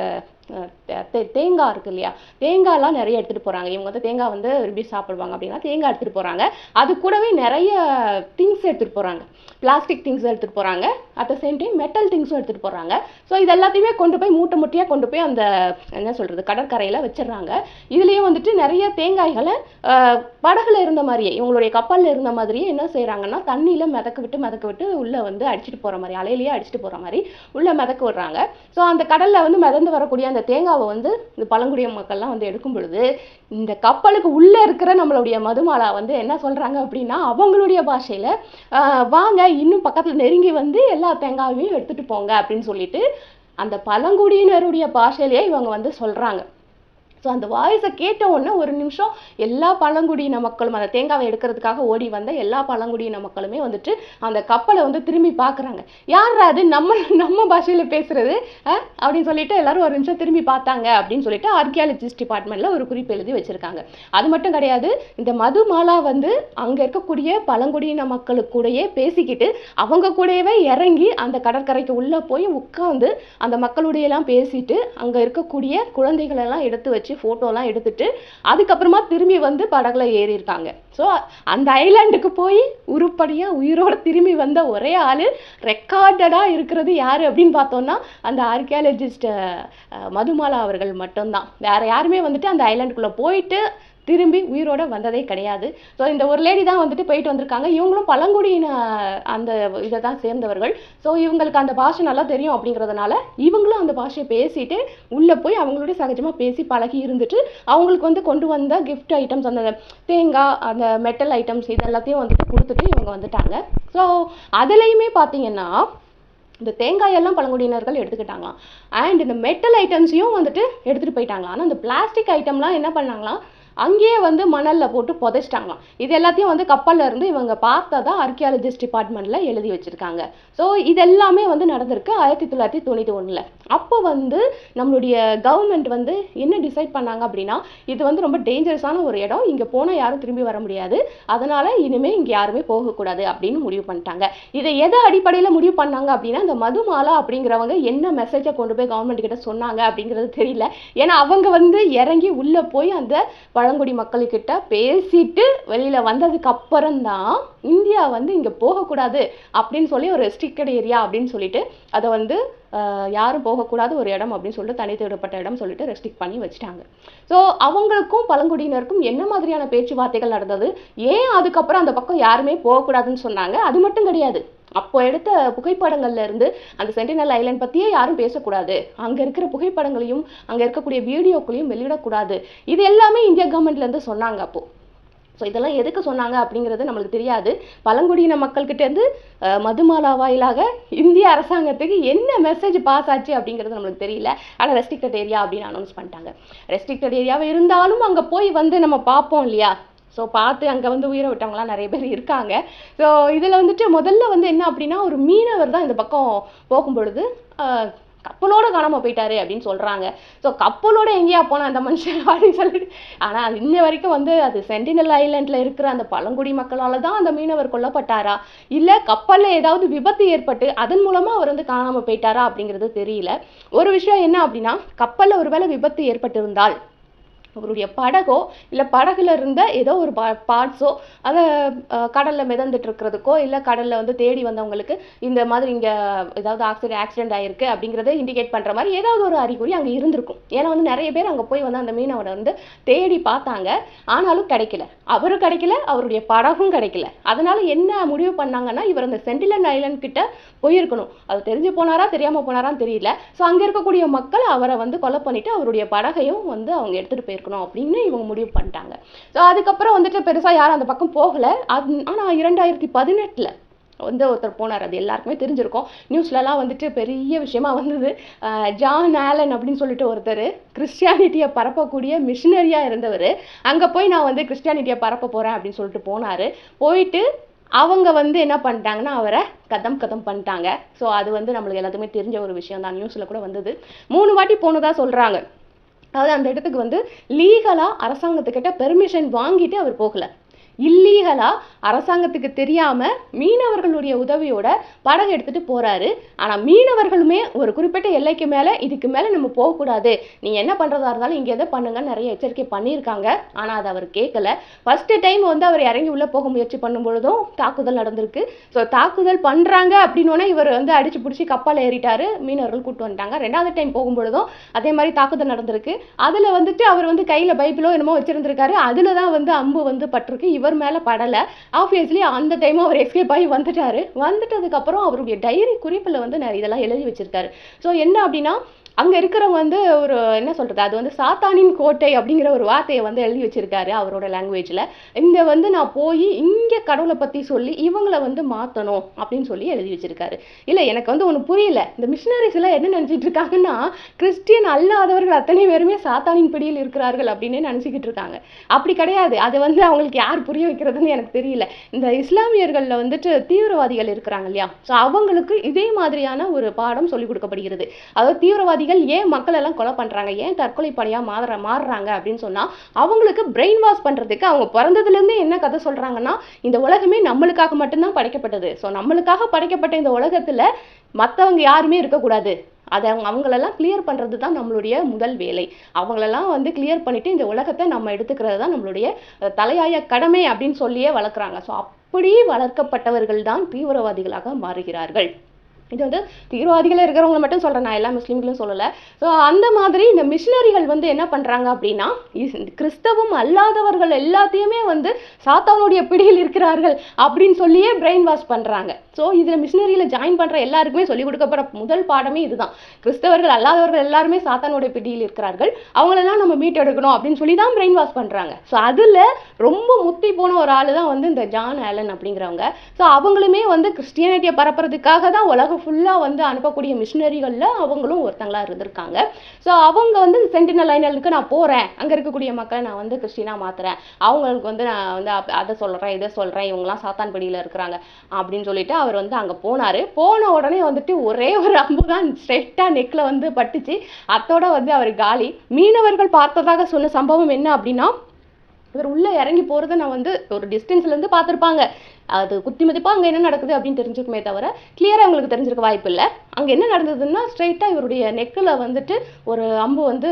Speaker 1: தேங்காய் இருக்கு இல்லையா? தேங்காய்லாம் நிறைய எடுத்துகிட்டு போகிறாங்க இவங்க வந்து தேங்காய் வந்து விரும்பி சாப்பிடுவாங்க அப்படின்னா தேங்காய் எடுத்துகிட்டு போகிறாங்க அது கூடவே நிறைய திங்ஸ் எடுத்துகிட்டு போகிறாங்க பிளாஸ்டிக் திங்ஸ் எடுத்துகிட்டு போகிறாங்க at the same time metal திங்ஸும் எடுத்துகிட்டு போகிறாங்க ஸோ இது எல்லாத்தையுமே கொண்டு போய் மூட்டை முட்டையாக கொண்டு போய் அந்த என்ன சொல்கிறது கடற்கரையில் வச்சிடுறாங்க. இதுலேயும் வந்துட்டு நிறைய தேங்காய்களை படகுல இருந்த மாதிரியே இவங்களுடைய கப்பலில் இருந்த மாதிரியே என்ன செய்கிறாங்கன்னா தண்ணியில் மிதக்க விட்டு மிதக்க விட்டு உள்ளே வந்து அடிச்சிட்டு போகிற மாதிரி அலையிலேயே அடிச்சிட்டு போகிற மாதிரி உள்ளே மிதக்க விடுறாங்க. ஸோ அந்த கடலில் வந்து மிதந்து வரக்கூடிய அந்த இந்த தேங்காவை வந்து இந்த பழங்குடிய மக்கள்லாம் வந்து எடுக்கும் பொழுது இந்த கப்பலுக்கு உள்ளே இருக்கிற நம்மளுடைய மதுமாலா வந்து என்ன சொல்கிறாங்க அப்படின்னா அவங்களுடைய பாஷையில் வாங்க இன்னும் பக்கத்தில் நெருங்கி வந்து எல்லா தேங்காயையும் எடுத்துகிட்டு போங்க அப்படின்னு சொல்லிட்டு அந்த பழங்குடியினருடைய பாஷையிலேயே இவங்க வந்து சொல்கிறாங்க ஸோ அந்த வாய்ஸை கேட்ட உடனே ஒரு நிமிஷம் எல்லா பழங்குடியின மக்களும் அந்த தேங்காவை எடுக்கிறதுக்காக ஓடி வந்த எல்லா பழங்குடியின மக்களுமே வந்துட்டு அந்த கப்பலை வந்து திரும்பி பார்க்குறாங்க. யார் அது? நம்ம நம்ம பாஷையில் பேசுகிறது அப்படின்னு சொல்லிட்டு எல்லாரும் ஒரு நிமிஷம் திரும்பி பார்த்தாங்க அப்படின்னு சொல்லிட்டு ஆர்கியாலஜிஸ்ட் டிபார்ட்மெண்ட்டில் ஒரு குறிப்பு எழுதி வச்சுருக்காங்க. அது மட்டும் கிடையாது இந்த மது மாலா வந்து அங்கே இருக்கக்கூடிய பழங்குடியின மக்களுக்கு கூடயே பேசிக்கிட்டு அவங்க கூடவே இறங்கி அந்த கடற்கரைக்கு உள்ளே போய் உட்காந்து அந்த மக்களுடையெல்லாம் பேசிட்டு அங்கே இருக்கக்கூடிய குழந்தைகளெல்லாம் எடுத்து வச்சு ஃபோட்டோலாம் எடுத்துட்டு அதுக்கப்புறமா திரும்பி வந்து படகுல ஏறியிருக்காங்க ஸோ அந்த ஐலாண்டுக்கு போய் உருப்படியாக உயிரோட திரும்பி வந்த ஒரே ஆள் ரெக்கார்டடாக இருக்கிறது யார் அப்படின்னு பார்த்தோன்னா அந்த ஆர்கியாலஜிஸ்ட் மதுமாலா அவர்கள் மட்டும்தான். வேறு யாருமே வந்துட்டு அந்த ஐலாண்டுக்குள்ளே போயிட்டு திரும்பி உயிரோட வந்ததே கிடையாது. ஸோ இந்த ஒரு லேடி தான் வந்துட்டு போயிட்டு வந்திருக்காங்க. இவங்களும் பழங்குடியின அந்த இதை தான் சேர்ந்தவர்கள். ஸோ இவங்களுக்கு அந்த பாஷை நல்லா தெரியும் அப்படிங்கிறதுனால இவங்களும் அந்த பாஷையை பேசிட்டு உள்ளே போய் அவங்களோட சகஜமாக பேசி பழகி இருந்துட்டு அவங்களுக்கு வந்து கொண்டு வந்த கிஃப்ட் ஐட்டம்ஸ் அந்த தேங்காய் அந்த மெட்டல் ஐட்டம்ஸ் இது எல்லாத்தையும் வந்துட்டு கொடுத்துட்டு இவங்க வந்துட்டாங்க. ஸோ அதுலேயுமே பார்த்தீங்கன்னா இந்த தேங்காயெல்லாம் பழங்குடியினர்கள் எடுத்துக்கிட்டாங்களாம். அண்ட் இந்த மெட்டல் ஐட்டம்ஸையும் வந்துட்டு எடுத்துகிட்டு போயிட்டாங்களாம். ஆனால் இந்த பிளாஸ்டிக் ஐட்டம்லாம் என்ன பண்ணாங்களாம்? அங்கேயே வந்து மணலில் போட்டு புதைச்சிட்டாங்களாம். இது எல்லாத்தையும் வந்து கப்பல்ல இருந்து இவங்க பார்த்ததா ஆர்கியாலஜிஸ்ட் டிபார்ட்மெண்ட்டில் எழுதி வச்சுருக்காங்க. ஸோ இது எல்லாமே வந்து நடந்திருக்கு ஆயிரத்தி தொள்ளாயிரத்தி தொண்ணூற்றி ஒன்றில் அப்போ வந்து நம்மளுடைய கவர்மெண்ட் வந்து என்ன டிசைட் பண்ணாங்க அப்படின்னா இது வந்து ரொம்ப டேஞ்சரஸான ஒரு இடம். இங்கே போனால் யாரும் திரும்பி வர முடியாது. அதனால் இனிமேல் இங்கே யாருமே போகக்கூடாது அப்படின்னு முடிவு பண்ணிட்டாங்க. இதை எதை அடிப்படையில் முடிவு பண்ணாங்க அப்படின்னா இந்த மதுமாலா அப்படிங்கிறவங்க என்ன மெசேஜை கொண்டு போய் கவர்மெண்ட் கிட்ட சொன்னாங்க அப்படிங்கிறது தெரியல. ஏன்னா அவங்க வந்து இறங்கி உள்ளே போய் அந்த பழங்குடி மக்கள்கிட்ட பேசிட்டு வெளியில் வந்ததுக்கு அப்புறம்தான் இந்தியா வந்து இங்கே போகக்கூடாது அப்படின்னு சொல்லி ஒரு ரெஸ்ட்ரிக்டட் ஏரியா அப்படின்னு சொல்லிட்டு அதை வந்து யாரும் போகக்கூடாது ஒரு இடம் அப்படின்னு சொல்லிட்டு தனித்து தேடப்பட்ட இடம் சொல்லிட்டு ரெஸ்ட்ரிக்ட் பண்ணி வச்சுட்டாங்க. ஸோ அவங்களுக்கும் பழங்குடியினருக்கும் என்ன மாதிரியான பேச்சுவார்த்தைகள் நடந்தது? ஏன் அதுக்கப்புறம் அந்த பக்கம் யாருமே போகக்கூடாதுன்னு சொன்னாங்க? அது மட்டும் கிடையாது. அப்போ எடுத்த புகைப்படங்கள்ல இருந்து அந்த சென்டினல் ஐலண்ட் பத்தியே யாரும் பேசக்கூடாது. அங்க இருக்கிற புகைப்படங்களையும் அங்க இருக்கக்கூடிய வீடியோக்களையும் வெளியிடக்கூடாது. இது எல்லாமே இந்தியா கவர்மெண்ட்ல இருந்து சொன்னாங்க அப்போ. ஸோ இதெல்லாம் எதுக்கு சொன்னாங்க அப்படிங்கிறது நம்மளுக்கு தெரியாது. பழங்குடியின மக்கள்கிட்டேருந்து மதுமாலா வாயிலாக இந்திய அரசாங்கத்துக்கு என்ன மெசேஜ் பாஸ் ஆச்சு அப்படிங்கிறது நம்மளுக்கு தெரியல. ஆனால் ரெஸ்ட்ரிக்டட் ஏரியா அப்படின்னு அனௌன்ஸ் பண்ணிட்டாங்க. ரெஸ்ட்ரிக்டட் ஏரியாவை இருந்தாலும் அங்கே போய் வந்து நம்ம பார்ப்போம் இல்லையா? ஸோ பார்த்து அங்கே வந்து உயிரை விட்டவங்களாம் நிறைய பேர் இருக்காங்க. ஸோ இதில் வந்துட்டு முதல்ல வந்து என்ன அப்படின்னா ஒரு மீனவர் தான் இந்த பக்கம் போகும் பொழுது கப்பலோட காணாமல் போயிட்டாரு அப்படின்னு சொல்கிறாங்க ஸோ கப்பலோட எங்கேயா போனா அந்த மனுஷன் அப்படின்னு சொல்லிட்டு ஆனால் அது இன்ன வரைக்கும் வந்து அது சென்டினல் ஐலண்ட்ல இருக்கிற அந்த பழங்குடி மக்களால் தான் அந்த மீனவர் கொல்லப்பட்டாரா? இல்லை கப்பலில் ஏதாவது விபத்து ஏற்பட்டு அதன் மூலமாக அவர் வந்து காணாமல் போயிட்டாரா அப்படிங்கிறது தெரியல. ஒரு விஷயம் என்ன அப்படின்னா கப்பலில் ஒருவேளை விபத்து ஏற்பட்டிருந்தால் அவருடைய படகோ இல்லை படகுல இருந்த ஏதோ ஒரு பா பார்ட்ஸோ அதை கடலில் மிதந்துட்டு இருக்கிறதுக்கோ இல்லை கடலில் வந்து தேடி வந்தவங்களுக்கு இந்த மாதிரி இங்கே ஏதாவது ஆக்சிடென்ட் ஆக்சிடென்ட் ஆயிருக்கு அப்படிங்கிறத இண்டிகேட் பண்ணுற மாதிரி ஏதாவது ஒரு அறிகுறி அங்கே இருந்திருக்கும். ஏன்னா வந்து நிறைய பேர் அங்கே போய் வந்து அந்த மீனவனை வந்து தேடி பார்த்தாங்க. ஆனாலும் கிடைக்கல. அவரும் கிடைக்கல அவருடைய படகும் கிடைக்கல. அதனால என்ன முடிவு பண்ணாங்கன்னா இவர் அந்த சென்டிலன் ஐலண்ட் கிட்ட போயிருக்கணும். அது தெரிஞ்சு போனாரா தெரியாமல் போனாரான்னு தெரியல. ஸோ அங்கே இருக்கக்கூடிய மக்கள் அவரை வந்து கொலை பண்ணிட்டு அவருடைய படகையும் வந்து அவங்க எடுத்துகிட்டு எடுத்துட்டு இருக்கணும் அப்படின்னு இவங்க முடிவு பண்ணிட்டாங்க. ஸோ அதுக்கப்புறம் வந்துட்டு பெருசாக யாரும் அந்த பக்கம் போகலை. அது ஆனால் இரண்டாயிரத்தி பதினெட்டில் வந்து ஒருத்தர் போனார். அது எல்லாருக்குமே தெரிஞ்சிருக்கும். நியூஸ்லலாம் வந்துட்டு பெரிய விஷயமா வந்தது. ஜான் ஆலன் அப்படின்னு சொல்லிட்டு ஒருத்தர். கிறிஸ்டியானிட்டியை பரப்பக்கூடிய மிஷினரியாக இருந்தவர். அங்கே போய் நான் வந்து கிறிஸ்டியானிட்டியை பரப்ப போகிறேன் அப்படின்னு சொல்லிட்டு போனார். போயிட்டு அவங்க வந்து என்ன பண்ணிட்டாங்கன்னா அவரை கதம் கதம் பண்ணிட்டாங்க. ஸோ அது வந்து நம்மளுக்கு எல்லாத்துக்குமே தெரிஞ்ச ஒரு விஷயம் தான் நியூஸில் கூட வந்தது. மூணு வாட்டி போனதாக சொல்கிறாங்க அதாவது அந்த இடத்துக்கு வந்து லீகலாக அரசாங்கத்துக்கிட்ட பெர்மிஷன் வாங்கிட்டு அவர் போகலை. இல்லீகலாக அரசாங்கத்துக்கு தெரியாமல் மீனவர்களுடைய உதவியோட படகு எடுத்துகிட்டு போகிறாரு ஆனால் மீனவர்களுமே ஒரு குறிப்பிட்ட எல்லைக்கு மேலே இதுக்கு மேலே நம்ம போகக்கூடாது. நீ என்ன பண்ணுறதா இருந்தாலும் இங்கே எதை பண்ணுங்கன்னு நிறைய எச்சரிக்கை பண்ணியிருக்காங்க. ஆனால் அதை அவர் கேட்கல. ஃபஸ்ட்டு டைம் வந்து அவர் இறங்கி உள்ளே போக முயற்சி பண்ணும் பொழுதும் தாக்குதல் நடந்திருக்கு. ஸோ தாக்குதல் பண்ணுறாங்க அப்படின்னோடனே இவர் வந்து அடிச்சு பிடிச்சி கப்பல் ஏறிட்டாரு. மீனவர்கள் கூட்டு வந்துட்டாங்க. ரெண்டாவது டைம் போகும்பொழுதும் அதே மாதிரி தாக்குதல் நடந்திருக்கு. அதில் வந்துட்டு அவர் வந்து கையில் பைபிளோ என்னமோ வச்சுருந்துருக்காரு. அதில் தான் வந்து அம்பு வந்து பட்டிருக்கு. இவர் மேலே படல. ஆப்வியஸ்லி அந்த டைமும் அவர் எஸ்கேப் ஆகி வந்துட்டாரு. வந்துட்டதுக்கப்புறம் அவருடைய டைரி குறிப்பில் வந்து நிறைய இதெல்லாம் எழுதி வச்சுருக்காரு. ஸோ என்ன அப்படின்னா அங்கே இருக்கிறவங்க வந்து ஒரு என்ன சொல்கிறது அது வந்து சாத்தானின் கோட்டை அப்படிங்கிற ஒரு வார்த்தையை வந்து எழுதி வச்சுருக்காரு அவரோட லாங்குவேஜில் இங்கே வந்து நான் போய் இங்கே கடவுளை பற்றி சொல்லி இவங்களை வந்து மாற்றணும் அப்படின்னு சொல்லி எழுதி வச்சுருக்காரு. இல்லை எனக்கு வந்து ஒன்று புரியல. இந்த மிஷினரிஸ் எல்லாம் என்ன நினைச்சிட்டு இருக்காங்கன்னா கிறிஸ்டியன் அல்லாதவர்கள் அத்தனை பேருமே சாத்தானின் பிடியில் இருக்கிறார்கள் அப்படின்னு நினச்சிக்கிட்டு இருக்காங்க. அப்படி கிடையாது. அதை வந்து அவங்களுக்கு யார் புரிய வைக்கிறதுன்னு எனக்கு தெரியல. இந்த இஸ்லாமியர்களில் வந்துட்டு தீவிரவாதிகள் இருக்கிறாங்க இல்லையா? ஸோ அவங்களுக்கு இதே மாதிரியான ஒரு பாடம் சொல்லிக் கொடுக்கப்படுகிறது. அதாவது தீவிரவாதிகள் ஏன் மக்கள் எல்லாம் கொலை பண்ணுறாங்க ஏன் தற்கொலை பணியாக மாற மாறுறாங்க அப்படின்னு சொன்னால் அவங்களுக்கு பிரெயின் வாஷ் பண்ணுறதுக்கு அவங்க பிறந்ததுலேருந்தே என்ன கதை சொல்கிறாங்கன்னா இந்த உலகமே நம்மளுக்காக மட்டும்தான் படைக்கப்பட்டது. ஸோ நம்மளுக்காக படைக்கப்பட்ட இந்த உலகத்தில் மற்றவங்க யாருமே இருக்கக்கூடாது. அதை அவங்க அவங்களெல்லாம் கிளியர் பண்ணுறது தான் நம்மளுடைய முதல் வேலை. அவங்களெல்லாம் வந்து கிளியர் பண்ணிட்டு இந்த உலகத்தை நம்ம எடுத்துக்கிறது தான் நம்மளுடைய தலையாய கடமை அப்படின்னு சொல்லியே வளர்க்குறாங்க. ஸோ அப்படி வளர்க்கப்பட்டவர்கள் தான் தீவிரவாதிகளாக மாறுகிறார்கள். இது வந்து தீவிரவாதிகள் இருக்கிறவங்க மட்டும் சொல்கிறேன் நான் எல்லா முஸ்லீம்களும் சொல்லலை. ஸோ அந்த மாதிரி இந்த மிஷினரிகள் வந்து என்ன பண்ணுறாங்க அப்படின்னா கிறிஸ்தவம் அல்லாதவர்கள் எல்லாத்தையுமே வந்து சாத்தானுடைய பிடியில் இருக்கிறார்கள் அப்படின்னு சொல்லியே பிரெயின் வாஷ் பண்ணுறாங்க ஸோ இதில் மிஷினரியில் ஜாயின் பண்ணுற எல்லாருக்குமே சொல்லிக் கொடுக்கப்படுற முதல் பாடமே இதுதான். கிறிஸ்தவர்கள் அல்லாதவர்கள் எல்லாருமே சாத்தானுடைய பிடியில் இருக்கிறார்கள். அவங்களெல்லாம் நம்ம மீட்டெடுக்கணும் அப்படின்னு சொல்லி தான் பிரெயின் வாஷ் பண்ணுறாங்க ஸோ அதில் ரொம்ப முத்தி போன ஒரு ஆள் தான் வந்து இந்த ஜான் ஆலன் அப்படிங்கிறவங்க. ஸோ அவங்களுமே வந்து கிறிஸ்டியானிட்டியை பரப்புறதுக்காக தான் உலகம் ஃபுல்லாக வந்து அனுப்பக்கூடிய மிஷினரிகளில் அவங்களும் ஒருத்தங்களா இருந்திருக்காங்க. ஸோ அவங்க வந்து சென்டினல் லைனலுக்கு நான் போகிறேன் அங்கே இருக்கக்கூடிய மக்களை நான் வந்து கிறிஸ்டினாக மாற்றுறேன் அவங்களுக்கு வந்து நான் வந்து அதை சொல்கிறேன் இதை சொல்கிறேன் இவங்களாம் சாத்தான்படியில் இருக்கிறாங்க அப்படின்னு சொல்லிட்டு அவர் வந்து அங்கே போனார். போன உடனே வந்துட்டு ஒரே ஒரு அம்பு தான் ஸ்ட்ரெயிட்டாக நெக்கில் வந்து பட்டுச்சு. அத்தோட வந்து அவர் காலி. மீனவர்கள் பார்த்ததாக சொன்ன சம்பவம் என்ன அப்படின்னா இவர் உள்ள இறங்கி போறத நான் வந்து ஒரு டிஸ்டன்ஸ்ல இருந்து பார்த்திருப்பாங்க. அது குத்தி மதிப்பா அங்க என்ன நடக்குது அப்படின்னு தெரிஞ்சுக்குமே தவிர கிளியரா அவங்களுக்கு தெரிஞ்சிருக்க வாய்ப்பு இல்லை. அங்க என்ன நடந்ததுன்னா ஸ்ட்ரைட்டா இவருடைய நெக்கில் வந்துட்டு ஒரு அம்பு வந்து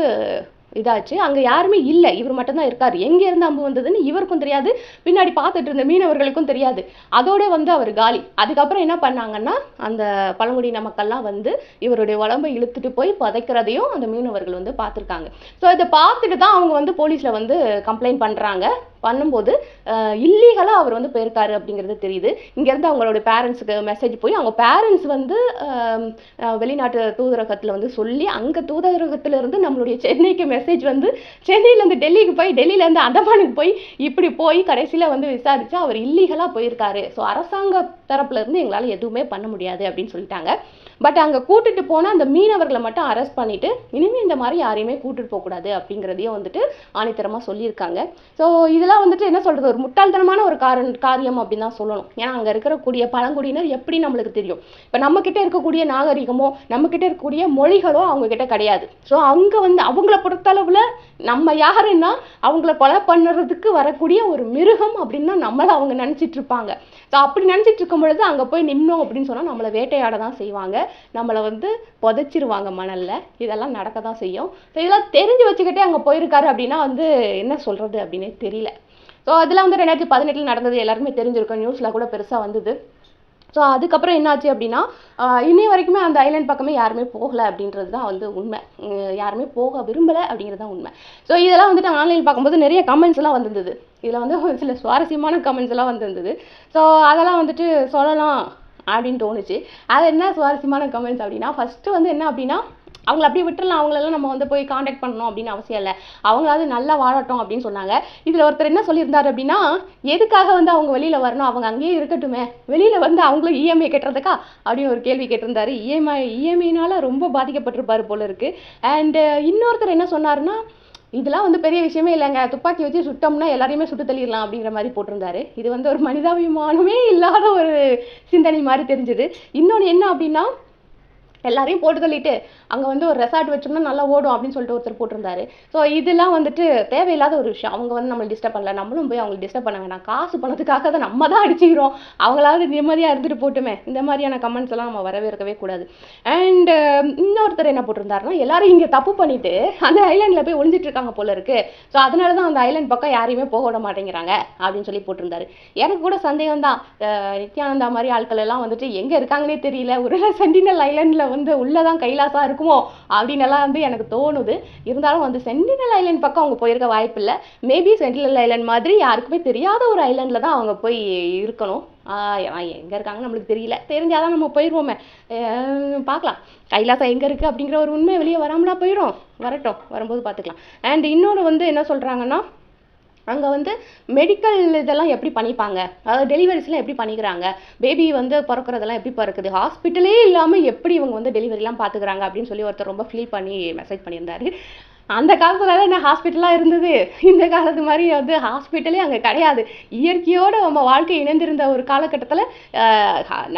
Speaker 1: இதாச்சு. அங்கே யாருமே இல்லை. இவர் மட்டும்தான் இருக்கார். எங்கேருந்து அம்பு வந்ததுன்னு இவருக்கும் தெரியாது. பின்னாடி பார்த்துட்டு இருந்த மீனவர்களுக்கும் தெரியாது. அதோட வந்து அவர் காலி. அதுக்கப்புறம் என்ன பண்ணாங்கன்னா அந்த பழங்குடியின மக்கள்லாம் வந்து இவருடைய உடம்பை இழுத்துட்டு போய் புதைக்கிறதையும் அந்த மீனவர்கள் வந்து பார்த்துருக்காங்க. ஸோ இதை பார்த்துட்டு தான் அவங்க வந்து போலீஸில் வந்து கம்ப்ளைண்ட் பண்ணுறாங்க பண்ணும்போது இல்லீகலாக அவர் வந்து போயிருக்காரு அப்படிங்கிறது தெரியுது. இங்கேருந்து அவங்களோட பேரண்ட்ஸுக்கு மெசேஜ் போய் அவங்க பேரண்ட்ஸ் வந்து வெளிநாட்டு தூதரகத்தில் வந்து சொல்லி அங்கே தூதரகத்திலிருந்து நம்மளுடைய சென்னைக்கு மெசேஜ் வந்து சென்னையிலேருந்து டெல்லிக்கு போய் டெல்லியிலேருந்து அந்தமானுக்கு போய் இப்படி போய் கடைசியில் வந்து விசாரிச்சா அவர் இல்லீகலாக போயிருக்காரு. ஸோ அரசாங்க தரப்புல இருந்து எங்களால் எதுவுமே பண்ண முடியாது அப்படின்னு சொல்லிட்டாங்க. பட் அங்கே கூட்டிட்டு போனால் அந்த மீனவர்களை மட்டும் அரெஸ்ட் பண்ணிவிட்டு இனிமேல் இந்த மாதிரி யாரையுமே கூட்டிட்டு போகக்கூடாது அப்படிங்கிறதையும் வந்துட்டு ஆணித்தரமாக சொல்லியிருக்காங்க. ஸோ இதெல்லாம் வந்துட்டு என்ன சொல்கிறது ஒரு முட்டாள்தனமான ஒரு காரண காரியம் அப்படின்னு தான் சொல்லணும். ஏன்னா அங்கே இருக்கக்கூடிய பழங்குடியினர் எப்படி நம்மளுக்கு தெரியும்? இப்போ நம்மக்கிட்ட இருக்கக்கூடிய நாகரிகமோ நம்மக்கிட்ட இருக்கக்கூடிய மொழிகளோ அவங்கக்கிட்ட கிடையாது. ஸோ அங்கே வந்து அவங்கள பொறுத்தளவில் நம்ம யாருன்னா அவங்கள கொலை பண்ணுறதுக்கு வரக்கூடிய ஒரு மிருகம் அப்படின்னு தான் நம்மளை அவங்க நினச்சிட்டு இருப்பாங்க. ஸோ அப்படி நினச்சிட்டு இருக்கும் பொழுது அங்கே போய் நின்னோம் அப்படின்னு சொன்னால் நம்மளை வேட்டையாட தான் செய்வாங்க. நம்மளை வந்து புதைச்சிருவாங்க மணலில். இதெல்லாம் நடக்க தான் செய்யும். ஸோ இதெல்லாம் தெரிஞ்சு வச்சுக்கிட்டே அங்கே போயிருக்காரு அப்படின்னா வந்து என்ன சொல்கிறது அப்படின்னே தெரியல. ஸோ அதெல்லாம் வந்து ரெண்டாயிரத்தி பதினெட்டில் நடந்தது எல்லாருமே தெரிஞ்சிருக்கோம். நியூஸில் கூட பெருசாக வந்தது. ஸோ அதுக்கப்புறம் என்னாச்சு அப்படின்னா இன்னை வரைக்குமே அந்த ஐலாண்ட் பக்கமே யாருமே போகலை அப்படின்றது தான் வந்து உண்மை. யாருமே போக விரும்பலை அப்படிங்கிறது தான் உண்மை. ஸோ இதெல்லாம் வந்துட்டு ஆன்லைன் பார்க்கும்போது நிறைய கமெண்ட்ஸ்லாம் வந்திருந்தது. இதில் வந்து ஒரு சில சுவாரஸ்யமான கமெண்ட்ஸ் எல்லாம் வந்திருந்தது. ஸோ அதெல்லாம் வந்துட்டு சொல்லலாம். அப்படின்னு தோணுச்சு. அது என்ன சுவாரஸ்யமான கமெண்ட்ஸ் அப்படின்னா ஃபஸ்ட்டு வந்து என்ன அப்படின்னா அவங்கள அப்படியே விட்டுறலாம் அவங்களெல்லாம் நம்ம வந்து போய் காண்டாக்ட் பண்ணணும் அப்படின்னு அவசியம் இல்லை. அவங்களாவது நல்லா வாழட்டும் அப்படின்னு சொன்னாங்க. இதில் ஒருத்தர் என்ன சொல்லியிருந்தார் அப்படின்னா எதுக்காக வந்து அவங்க வெளியில் வரணும்? அவங்க அங்கேயே இருக்கட்டுமே. வெளியில் வந்து அவங்களும் இஎம்ஐ கட்டுறதுக்கா அப்படின்னு ஒரு கேள்வி கேட்டிருந்தாரு. இஎம்ஐ இஎம்ஐனால ரொம்ப பாதிக்கப்பட்டிருப்பார் போல இருக்குது அண்டு இன்னொருத்தர் என்ன சொன்னார்னா இதெல்லாம் வந்து பெரிய விஷயமே இல்லைங்க. துப்பாக்கி வச்சு சுட்டோம்னா எல்லாரையுமே சுட்டு தள்ளிடலாம் அப்படிங்கிற மாதிரி போட்டிருந்தாரு. இது வந்து ஒரு மனிதாபிமானமே இல்லாத ஒரு சிந்தனை மாதிரி தெரிஞ்சுது. இன்னொன்று என்ன அப்படின்னா எல்லாரையும் போட்டு தள்ளிட்டு அங்கே வந்து ஒரு ரெசார்ட் வச்சோம்னா நல்லா ஓடும் அப்படின்னு சொல்லிட்டு ஒருத்தர் போட்டிருந்தாரு. ஸோ இதெல்லாம் வந்துட்டு தேவையில்லாத ஒரு விஷயம். அவங்க வந்து நம்மளை டிஸ்டர்ப் பண்ணல. நம்மளும் போய் அவங்களை டிஸ்டர்ப் பண்ண வேணாம். காசு பணத்துக்காக தான் நம்ம தான் அடிச்சுக்கிறோம். அவங்களாவது நிம்மதியாக இருந்துட்டு போட்டுமே. இந்த மாதிரியான கமெண்ட்ஸ் எல்லாம் நம்ம வரவேற்கவே கூடாது. அண்ட் um, இன்னொருத்தர் என்ன போட்டிருந்தாருன்னா எல்லாரும் இங்கே தப்பு பண்ணிட்டு அந்த ஐலாண்டில் போய் ஒளிஞ்சிட்டு இருக்காங்க போல இருக்கு. ஸோ அதனால தான் அந்த ஐலாண்ட் பக்கம் யாரையுமே போக விட மாட்டேங்கிறாங்க அப்படின்னு சொல்லி போட்டிருந்தாரு. எனக்கு கூட சந்தேகம் தான். நித்யானந்தா மாதிரி ஆட்கள் எல்லாம் வந்துட்டு எங்கே இருக்காங்கன்னே தெரியல. ஒரு சென்டினல் ஐலாண்டில் வந்து உள்ளதான் கைலாசா இருக்கும் அப்படின்னு எல்லாம் வந்து எனக்கு தோணுது. இருந்தாலும் வந்து சென்டினல் ஐலண்ட் பக்கம் அவங்க போயிருக்க வாய்ப்பு இல்லை. மேபி சென்டினல் ஐலண்ட் மாதிரி யாருக்குமே தெரியாத ஒரு ஐலண்டில் தான் அவங்க போய் இருக்கணும். எங்கே இருக்காங்க இருக்காங்கன்னு நம்மளுக்கு தெரியல. தெரிஞ்சாதான் நம்ம போயிடுவோமே பார்க்கலாம். கைலாசம் எங்கே இருக்குது அப்படிங்கிற ஒரு உண்மை வெளியே வராமலா போயிடும் வரட்டும். வரும்போது பார்த்துக்கலாம். அண்ட் இன்னொன்று வந்து என்ன சொல்கிறாங்கன்னா அங்கே வந்து மெடிக்கல் இதெல்லாம் எப்படி பண்ணிப்பாங்க? அதாவது டெலிவரிஸ்லாம் எப்படி பண்ணிக்கிறாங்க? பேபி வந்து பிறக்கிறதெல்லாம் எப்படி பிறக்குது? ஹாஸ்பிட்டலே இல்லாமல் எப்படி இவங்க வந்து டெலிவரிலாம் பார்த்துக்கிறாங்க அப்படின்னு சொல்லி ஒருத்தர் ரொம்ப ஃபீல் பண்ணி மெசேஜ் பண்ணியிருந்தாரு. அந்த காலத்தில் என்ன ஹாஸ்பிட்டலாக இருந்தது? இந்த காலத்து மாதிரி வந்து ஹாஸ்பிட்டலே அங்கே கிடையாது. இயற்கையோடு நம்ம வாழ்க்கை இணைந்திருந்த ஒரு காலகட்டத்தில்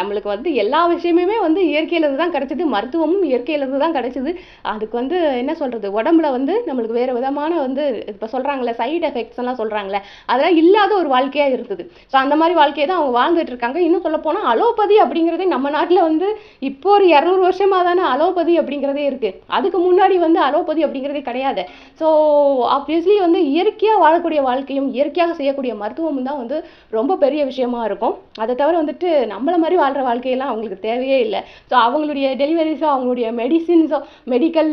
Speaker 1: நம்மளுக்கு வந்து எல்லா விஷயமுமே வந்து இயற்கையிலேருந்து தான் கிடச்சிது. மருத்துவமும் இயற்கையிலேருந்து தான் கிடச்சிது. அதுக்கு வந்து என்ன சொல்கிறது உடம்புல வந்து நம்மளுக்கு வேறு விதமான வந்து இப்போ சொல்கிறாங்களே சைடு எஃபெக்ட்ஸ் எல்லாம் சொல்கிறாங்களே அதெல்லாம் இல்லாத ஒரு வாழ்க்கையாக இருந்தது. ஸோ அந்த மாதிரி வாழ்க்கையை தான் அவங்க வாழ்ந்துட்டு இருக்காங்க. இன்னும் சொல்லப்போனால் அலோபதி அப்படிங்கிறதே நம்ம நாட்டில் வந்து இப்போ ஒரு இரநூறு வருஷமாக தானே அலோபதி அப்படிங்கிறதே இருக்குது அதுக்கு முன்னாடி வந்து அலோபதி அப்படிங்கிறதே கிடையாது. கிடையாது. ஸோ ஆப்வியஸ்லி வந்து இயற்கையாக வாழக்கூடிய வாழ்க்கையும் இயற்கையாக செய்யக்கூடிய மருத்துவமும் தான் வந்து ரொம்ப பெரிய விஷயமா இருக்கும். அதை தவிர வந்துட்டு நம்மள மாதிரி வாழ்கிற வாழ்க்கையெல்லாம் அவங்களுக்கு தேவையே இல்லை. ஸோ அவங்களுடைய டெலிவரிஸோ அவங்களுடைய மெடிசின்ஸோ மெடிக்கல்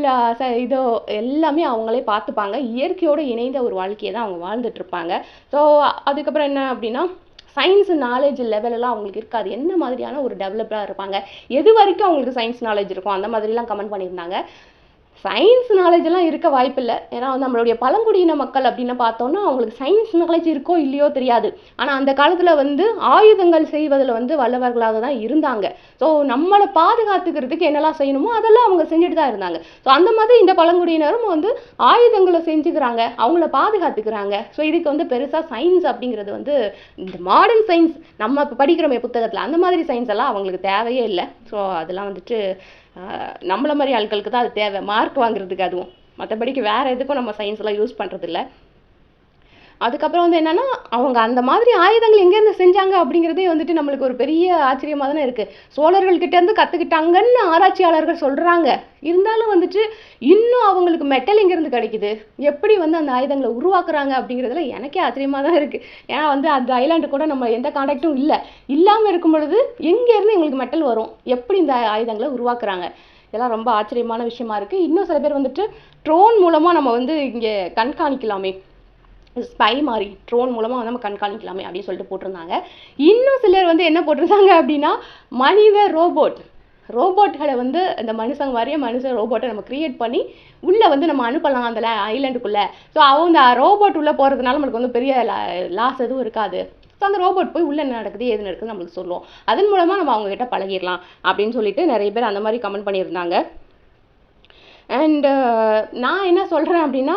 Speaker 1: இதோ எல்லாமே அவங்களே பார்த்துப்பாங்க. இயற்கையோடு இணைந்த ஒரு வாழ்க்கையை தான் அவங்க வாழ்ந்துட்டுருப்பாங்க ஸோ அதுக்கப்புறம் என்ன அப்படின்னா சயின்ஸ் நாலேஜ் லெவலெல்லாம் அவங்களுக்கு இருக்காது. என்ன மாதிரியான ஒரு டெவலப்பராக இருப்பாங்க? எது வரைக்கும் அவங்களுக்கு சயின்ஸ் நாலேஜ் இருக்கும் அந்த மாதிரிலாம் கமெண்ட் பண்ணியிருந்தாங்க. சயின்ஸ் நாலேஜெல்லாம் இருக்க வாய்ப்பில்லை. ஏன்னா வந்து நம்மளுடைய பழங்குடியின மக்கள் அப்படின்னு பார்த்தோன்னா அவங்களுக்கு சயின்ஸ் நாலேஜ் இருக்கோ இல்லையோ தெரியாது. ஆனால் அந்த காலத்தில் வந்து ஆயுதங்கள் செய்வதில் வந்து வல்லவர்களாக தான் இருந்தாங்க. ஸோ நம்மளை பாதுகாத்துக்கிறதுக்கு என்னெல்லாம் செய்யணுமோ அதெல்லாம் அவங்க செஞ்சுட்டு தான் இருந்தாங்க. ஸோ அந்த மாதிரி இந்த பழங்குடியினரும் வந்து ஆயுதங்களை செஞ்சுக்கிறாங்க அவங்கள பாதுகாத்துக்கிறாங்க. ஸோ இதுக்கு வந்து பெருசாக சயின்ஸ் அப்படிங்கிறது வந்து இந்த மாடர்ன் சயின்ஸ் நம்ம இப்போ படிக்கிறோமே புத்தகத்தில் அந்த மாதிரி சயின்ஸ் எல்லாம் அவங்களுக்கு தேவையே இல்லை. ஸோ அதெல்லாம் வந்துட்டு நம்மள மாதிரி ஆட்களுக்கு தான் அது தேவை. மார்க் வாங்குறதுக்கு அதுவும். மற்றபடிக்கு வேறு எதுக்கும் நம்ம சயின்ஸ்லாம் யூஸ் பண்ணுறதில்ல அதுக்கப்புறம் வந்து என்னன்னா அவங்க அந்த மாதிரி ஆயுதங்கள் எங்கேருந்து செஞ்சாங்க அப்படிங்கிறதே வந்துட்டு நம்மளுக்கு ஒரு பெரிய ஆச்சரியமாக தானே இருக்குது சோழர்கள் கற்றுக்கிட்டாங்கன்னு ஆராய்ச்சியாளர்கள் சொல்கிறாங்க இருந்தாலும் வந்துட்டு இன்னும் அவங்களுக்கு மெட்டல் எங்கேருந்து கிடைக்குது? எப்படி வந்து அந்த ஆயுதங்களை உருவாக்குறாங்க அப்படிங்கிறதுல எனக்கே ஆச்சரியமாக தான் இருக்குது ஏன்னா வந்து அந்த ஐலாண்டு கூட நம்ம எந்த காண்டாக்டும் இல்லை. இல்லாமல் இருக்கும் பொழுது எங்கேருந்து எங்களுக்கு மெட்டல் வரும்? எப்படி இந்த ஆயுதங்களை உருவாக்குறாங்க? இதெல்லாம் ரொம்ப ஆச்சரியமான விஷயமா இருக்குது இன்னும் சில பேர் வந்துட்டு ட்ரோன் மூலமாக நம்ம வந்து இங்கே கண்காணிக்கலாமே. ஸ்பை மாதிரி ட்ரோன் மூலமாக வந்து நம்ம கண்காணிக்கலாமே அப்படின்னு சொல்லிட்டு போட்டிருந்தாங்க. இன்னும் சிலர் வந்து என்ன போட்டிருந்தாங்க அப்படின்னா மனித ரோபோட் ரோபோட்களை வந்து இந்த மனுஷங்க மாதிரியே மனுஷன் ரோபோட்டை நம்ம கிரியேட் பண்ணி உள்ளே வந்து நம்ம அனுப்பலாம் அந்த ஐலாண்டுக்குள்ளே ஸோ அவங்க ரோபோட் உள்ளே போகிறதுனால நம்மளுக்கு வந்து பெரிய லாஸ் எதுவும் இருக்காது. ஸோ அந்த ரோபோட் போய் உள்ளே என்ன நடக்குது எது நடக்குது நம்மளுக்கு சொல்லுவோம் அதன் மூலமாக நம்ம அவங்ககிட்ட பழகிடலாம் அப்படின்னு சொல்லிட்டு நிறைய பேர் அந்த மாதிரி கமெண்ட் பண்ணியிருந்தாங்க. அண்டு uh, நான் என்ன சொல்கிறேன் அப்படின்னா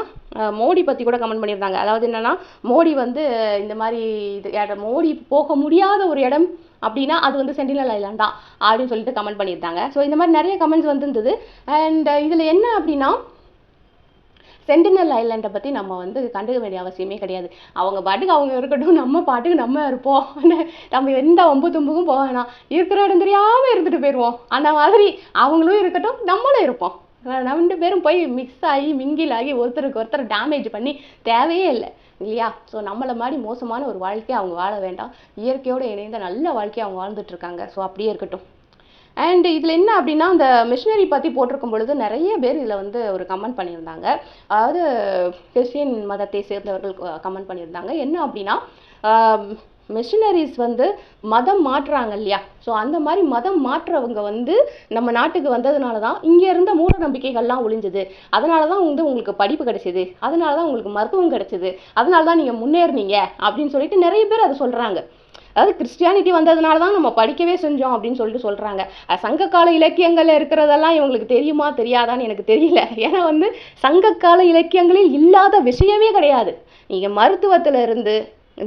Speaker 1: மோடி பற்றி கூட கமெண்ட் பண்ணியிருந்தாங்க. அதாவது என்னன்னா மோடி வந்து இந்த மாதிரி இது இடம் மோடி போக முடியாத ஒரு இடம் அப்படின்னா அது வந்து சென்டினல் ஐலாண்ட் தான் அப்படின்னு சொல்லிட்டு கமெண்ட் பண்ணியிருந்தாங்க. ஸோ இந்த மாதிரி நிறைய கமெண்ட்ஸ் வந்துருந்தது. அண்ட் இதில் என்ன அப்படின்னா சென்டினல் ஐலாண்டை பற்றி நம்ம வந்து கண்டுக்க வேண்டிய அவசியமே கிடையாது. அவங்க பாட்டுக்கு அவங்க இருக்கட்டும் நம்ம பாட்டுக்கு நம்ம இருப்போம். நம்ம எந்த ஒம்பு தும்புக்கும் போக வேணாம். இருக்கிற இடம் தெரியாமல் இருந்துட்டு போயிடுவோம் அந்த மாதிரி அவங்களும் இருக்கட்டும் நம்மளும் இருப்போம். ரெண்டு பேரும் போய் மிக்ஸ் ஆகி மிங்கில் ஆகி ஒருத்தருக்கு ஒருத்தர் டேமேஜ் பண்ணி தேவையே இல்லை இல்லையா? ஸோ நம்மளை மாதிரி மோசமான ஒரு வாழ்க்கையை அவங்க வாழ வேண்டாம். இயற்கையோடு இணைந்த நல்ல வாழ்க்கையை அவங்க வாழ்ந்துட்டு இருக்காங்க. ஸோ அப்படியே இருக்கட்டும். அண்ட் இதில் என்ன அப்படின்னா அந்த மிஷினரி பற்றி போட்டிருக்கும் பொழுது நிறைய பேர் இதில் வந்து ஒரு கமெண்ட் பண்ணியிருந்தாங்க. அதாவது கிறிஸ்டியன் மதத்தை சேர்ந்தவர்கள் கமெண்ட் பண்ணியிருந்தாங்க. என்ன அப்படின்னா மிஷினரிஸ் வந்து மதம் மாற்றுறாங்க இல்லையா? ஸோ அந்த மாதிரி மதம் மாற்றுறவங்க வந்து நம்ம நாட்டுக்கு வந்ததுனால தான் இங்கே இருந்த மூட நம்பிக்கைகள்லாம் ஒழிஞ்சுது அதனால தான் வந்து உங்களுக்கு படிப்பு கிடைச்சிது. அதனால தான் உங்களுக்கு மருத்துவம் கிடைச்சிது. அதனால தான் நீங்கள் முன்னேறினீங்க அப்படின்னு சொல்லிட்டு நிறைய பேர் அதை சொல்கிறாங்க அதாவது கிறிஸ்டியானிட்டி வந்ததுனால தான் நம்ம படிக்கவே செஞ்சோம் அப்படின்னு சொல்லிட்டு சொல்கிறாங்க சங்ககால இலக்கியங்களில் இருக்கிறதெல்லாம் இவங்களுக்கு தெரியுமா தெரியாதான்னு எனக்கு தெரியல. ஏன்னா வந்து சங்ககால இலக்கியங்களில் இல்லாத விஷயமே கிடையாது. நீங்கள் மருத்துவத்தில் இருந்து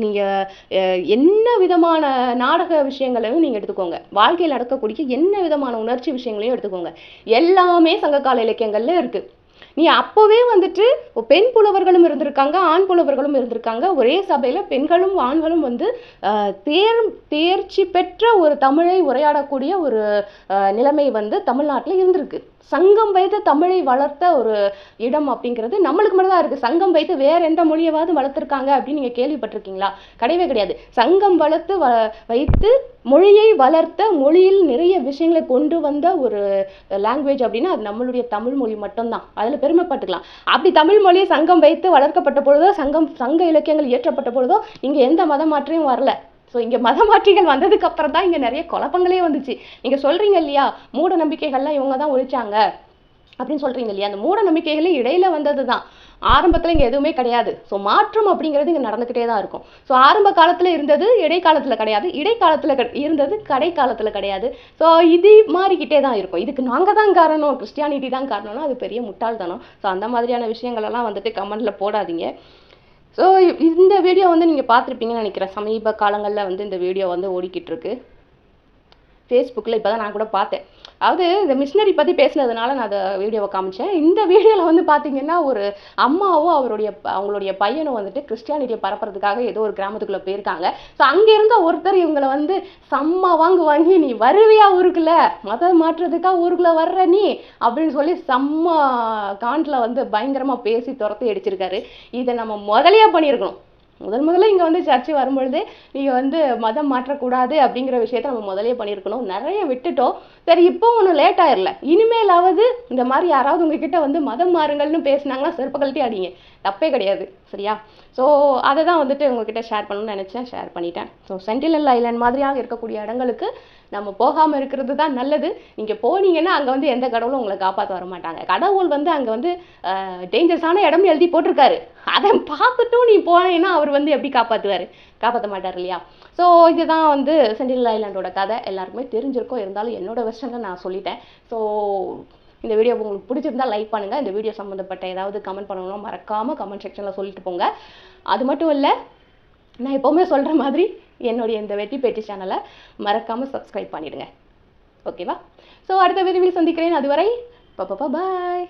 Speaker 1: நீங்கள் என்ன விதமான நாடக விஷயங்களையும் நீங்கள் எடுத்துக்கோங்க. வாழ்க்கையில் நடக்கக்கூடிய என்ன விதமான உணர்ச்சி விஷயங்களையும் எடுத்துக்கோங்க. எல்லாமே சங்ககால இலக்கியங்களில் இருக்குது நீ அப்போவே வந்துட்டு பெண் புலவர்களும் இருந்திருக்காங்க ஆண் புலவர்களும் இருந்திருக்காங்க. ஒரே சபையில் பெண்களும் ஆண்களும் வந்து தேர் தேர்ச்சி பெற்ற ஒரு தமிழை உரையாடக்கூடிய ஒரு நிலைமை வந்து தமிழ்நாட்டில் இருந்திருக்கு. சங்கம் வைத்து தமிழை வளர்த்த ஒரு இடம் அப்படிங்கிறது நம்மளுக்கு மட்டும் தான் இருக்குது சங்கம் வைத்து வேற எந்த மொழியவாவது வளர்த்துருக்காங்க அப்படின்னு நீங்கள் கேள்விப்பட்டிருக்கீங்களா? கிடையவே கிடையாது. சங்கம் வளர்த்து வ வைத்து மொழியை வளர்த்த மொழியில் நிறைய விஷயங்களை கொண்டு வந்த ஒரு லாங்குவேஜ் அப்படின்னா அது நம்மளுடைய தமிழ் மொழி மட்டும்தான். அதில் பெருமைப்பட்டுக்கலாம். அப்படி தமிழ் மொழியை சங்கம் வைத்து வளர்க்கப்பட்ட பொழுதோ சங்கம் சங்க இலக்கியங்கள் இயற்றப்பட்ட பொழுதோ இங்கே எந்த மதமாற்றையும் வரல. ஸோ இங்கே மதமாற்றிகள் வந்ததுக்கு அப்புறம் தான் இங்கே நிறைய குழப்பங்களே வந்துச்சு. நீங்கள் சொல்கிறீங்க இல்லையா? மூட நம்பிக்கைகள்லாம் இவங்க தான் ஒழிச்சாங்க. அப்படின்னு சொல்கிறீங்க இல்லையா? அந்த மூட நம்பிக்கைகளே இடையில வந்தது தான். ஆரம்பத்தில் இங்கே எதுவுமே கிடையாது. ஸோ மாற்றம் அப்படிங்கிறது இங்கே நடந்துக்கிட்டே தான் இருக்கும். ஸோ ஆரம்ப காலத்தில் இருந்தது இடைக்காலத்தில் கிடையாது. இடைக்காலத்தில் இருந்தது இருந்தது கடைக்காலத்தில் கிடையாது. ஸோ இது மாறிக்கிட்டே தான் இருக்கும். இதுக்கு நாங்கள் தான் காரணம். கிறிஸ்டியானிட்டி தான் காரணம்னா அது பெரிய முட்டாள்தனம். ஸோ அந்த மாதிரியான விஷயங்களெல்லாம் வந்துட்டு கமெண்ட்டில் போடாதீங்க. ஸோ இந்த வீடியோ வந்து நீங்கள் பார்த்துருப்பீங்கன்னு நினைக்கிறேன். சமீப காலங்களில் வந்து இந்த வீடியோ வந்து ஓடிக்கிட்டு இருக்கு ஃபேஸ்புக்கில் இப்போ தான் நான் கூட பார்த்தேன். அதாவது இந்த மிஷினரி பற்றி பேசுனதுனால நான் அதை வீடியோவை காமிச்சேன். இந்த வீடியோவில் வந்து பார்த்தீங்கன்னா ஒரு அம்மாவும் அவருடைய ப- அவங்களுடைய பையனும் வந்துட்டு கிறிஸ்டியானிட்டியை பரப்புறதுக்காக ஏதோ ஒரு கிராமத்துக்குள்ளே போயிருக்காங்க. ஸோ அங்கே இருந்த ஒருத்தர் இவங்களை வந்து செம்ம வாங்கு வாங்கி நீ வருவியா ஊருக்குள்ள? மதம் மாற்றுறதுக்காக ஊருக்குள்ளே வர்ற நீ? அப்படின்னு சொல்லி செம்ம காண்டில் வந்து பயங்கரமாக பேசி துரத்தி அடிச்சிருக்காரு. இதை நம்ம முதலையே பண்ணியிருக்கணும். முதல் முதல்ல இங்கே வந்து சர்ச்சு வரும்பொழுது நீங்கள் வந்து மதம் மாற்றக்கூடாது அப்படிங்கிற விஷயத்த நம்ம முதலே பண்ணியிருக்கணும். நிறைய விட்டுட்டோம். சரி இப்போ ஒன்றும் லேட் ஆயிடல இனிமேலாவது இந்த மாதிரி யாராவது உங்ககிட்ட வந்து மதம் மாறுங்கள்னு பேசினாங்கன்னா செருப்பு கழட்டி அடிங்க. தப்பே கிடையாது சரியா? ஸோ அதை தான் வந்துட்டு உங்ககிட்ட ஷேர் பண்ணணும்னு நினச்சேன் ஷேர் பண்ணிட்டேன். ஸோ சென்டினல் ஐலாண்ட் மாதிரியாக இருக்கக்கூடிய இடங்களுக்கு நம்ம போகாமல் இருக்கிறது தான் நல்லது. நீங்கள் போனீங்கன்னா அங்கே வந்து எந்த கடவுளும் உங்களை காப்பாற்ற வர மாட்டாங்க. கடவுள் வந்து அங்கே வந்து டேஞ்சரஸான இடம் எழுதி போட்டிருக்காரு. அதை பார்த்துட்டும் நீ போனேன்னா அவர் வந்து எப்படி காப்பாற்றுவார் காப்பாற்ற மாட்டார் இல்லையா? ஸோ இதுதான் வந்து சென்டினல் ஐலாண்டோட கதை. எல்லாருக்குமே தெரிஞ்சிருக்கும். இருந்தாலும் என்னோட வெர்ஷனில் நான் சொல்லிட்டேன். ஸோ இந்த வீடியோ உங்களுக்கு பிடிச்சிருந்தா லைக் பண்ணுங்கள் இந்த வீடியோ சம்மந்தப்பட்ட ஏதாவது கமெண்ட் பண்ணணும்னா மறக்காமல் கமெண்ட் செக்ஷனில் சொல்லிட்டு போங்க. அது மட்டும் இல்லை நான் எப்போவுமே சொல்கிற மாதிரி என்னுடைய இந்த வெட்டி பேட்டி சேனலை மறக்காமல் சப்ஸ்கிரைப் பண்ணிடுங்க. ஓகேவா ஸோ அடுத்த விரிவில் சந்திக்கிறேன். அதுவரை பாய்